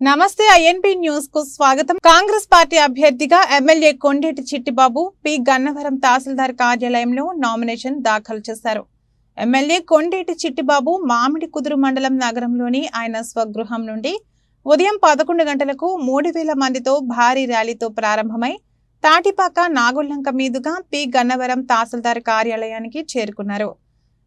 నమస్తే ఐఎన్పి న్యూస్కు స్వాగతం. కాంగ్రెస్ పార్టీ అభ్యర్థిగా ఎమ్మెల్యే కొండేటి చిట్టిబాబు పి గన్నవరం తహసీల్దార్ కార్యాలయంలో నామినేషన్ దాఖలు చేశారు. ఎమ్మెల్యే కొండేటి చిట్టిబాబు మామిడి కుదురు మండలం నగరంలోని ఆయన స్వగృహం నుండి ఉదయం పదకొండు గంటలకు మూడు వేల మందితో భారీ ర్యాలీతో ప్రారంభమై తాటిపాక నాగుల్లంక మీదుగా పి గన్నవరం తహసీల్దార్ కార్యాలయానికి చేరుకున్నారు.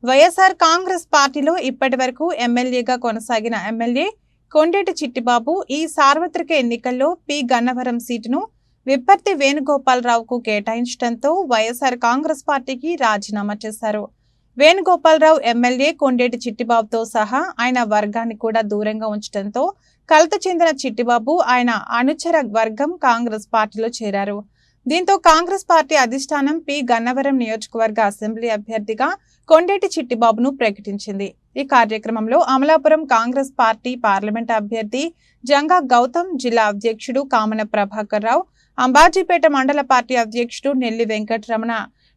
వైఎస్ఆర్ కాంగ్రెస్ పార్టీలో ఇప్పటి వరకు ఎమ్మెల్యేగా కొనసాగిన ఎమ్మెల్యే కొండేటి చిట్టిబాబు ఈ సార్వత్రిక ఎన్నికల్లో పి. గన్నవరం సీటును విప్పర్తి వేణుగోపాలరావుకు కేటాయించడంతో వైఎస్ఆర్ కాంగ్రెస్ పార్టీకి రాజీనామా చేశారు. వేణుగోపాలరావు ఎమ్మెల్యే కొండేటి చిట్టిబాబుతో సహా ఆయన వర్గాన్ని కూడా దూరంగా ఉంచడంతో కలత చెందిన చిట్టిబాబు ఆయన అనుచర వర్గం కాంగ్రెస్ పార్టీలో చేరారు. దీంతో కాంగ్రెస్ పార్టీ అధిష్టానం పి. గన్నవరం నియోజకవర్గ అసెంబ్లీ అభ్యర్థిగా కొండేటి చిట్టిబాబును ప్రకటించింది. ఈ కార్యక్రమంలో అమలాపురం కాంగ్రెస్ పార్టీ పార్లమెంట్ అభ్యర్థి జంగా గౌతమ్ జిల్లా అధ్యక్షుడు కామన ప్రభాకర్ రావు అంబాజీపేట మండల పార్టీ అధ్యక్షుడు నెల్లి వెంకటరమణ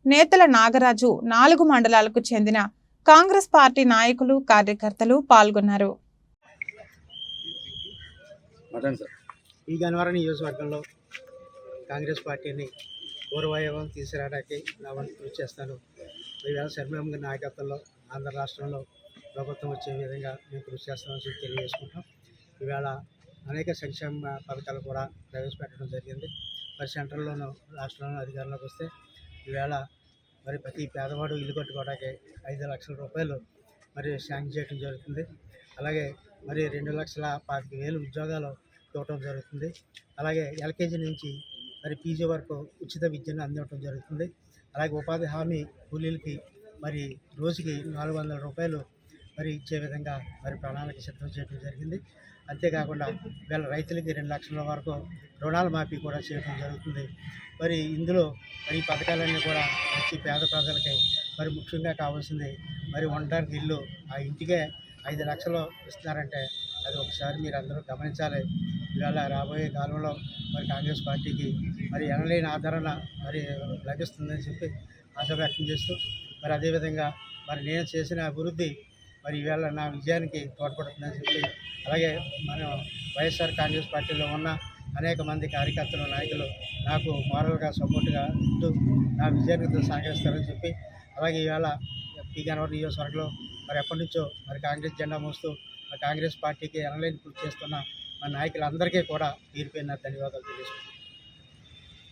నేతల నాగరాజు నాలుగు మండలాలకు చెందిన కాంగ్రెస్ పార్టీ నాయకులు కార్యకర్తలు పాల్గొన్నారు. ఈ నియోజకవర్గంలో కాంగ్రెస్ పార్టీని పూర్వవైభవం తీసుకురావడానికి నా వంతు కృషి చేస్తాను. ఈవేళ శర్మం గారి నాయకత్వంలో ఆంధ్ర రాష్ట్రంలో ప్రభుత్వం వచ్చే విధంగా మేము కృషి చేస్తామని చెప్పి తెలియజేసుకుంటాం ఈవేళ అనేక సంక్షేమ పథకాలు కూడా ప్రవేశపెట్టడం జరిగింది. మరి సెంట్రల్లోనూ రాష్ట్రంలోనూ అధికారంలోకి వస్తే ఈవేళ మరి ప్రతి పేదవాడు ఇల్లు కట్టుకోవడానికి ఐదు లక్షల రూపాయలు మరి శాంక్షన్ చేయడం జరుగుతుంది. అలాగే మరి రెండు లక్షల పాతిక వేలు ఉద్యోగాలు ఇవ్వటం జరుగుతుంది. అలాగే ఎల్కేజీ నుంచి మరి పీజీ వరకు ఉచిత విద్యను అందివ్వటం జరుగుతుంది. అలాగే ఉపాధి హామీ కూలీలకి మరి రోజుకి నాలుగు వందల రూపాయలు మరి ఇచ్చే విధంగా మరి ప్రణాళిక సిద్ధం చేయడం జరిగింది. అంతేకాకుండా వీళ్ళ రైతులకి రెండు లక్షల వరకు రుణాల మాఫీ కూడా చేయడం జరుగుతుంది. మరి ఇందులో మరి ఈ పథకాలన్నీ కూడా వచ్చి పేద ప్రజలకి మరి ముఖ్యంగా కావాల్సింది మరి ఉండడానికి ఇల్లు. ఆ ఇంటికే ఐదు లక్షలు ఇస్తున్నారంటే అది ఒకసారి మీరు అందరూ గమనించాలి. ఇవాళ రాబోయే కాలంలో మరి కాంగ్రెస్ పార్టీకి మరి ఎనలేని ఆదరణ మరి లభిస్తుందని చెప్పి ఆశ వ్యక్తం చేస్తూ మరి అదేవిధంగా మరి నేను చేసిన అభివృద్ధి మరి ఈవేళ నా విజయానికి తోడ్పడుతుందని చెప్పి అలాగే మనం వైఎస్ఆర్ కాంగ్రెస్ పార్టీలో ఉన్న అనేక మంది కార్యకర్తలు నాయకులు నాకు మోరల్గా సపోర్ట్గా ఉంటూ నా విజయానికి సహకరిస్తారని చెప్పి అలాగే ఈవేళ పీ గన్నవరం నియోజకవర్గంలో మరి ఎప్పటి నుంచో మరి కాంగ్రెస్ జెండా మోస్తూ కాంగ్రెస్ పార్టీకి ఎనలేని కృషి చేస్తున్న మన నాయకులందరికీ కూడా తీరిపోయిన ధన్యవాదాలు తెలియజేస్తున్నాను.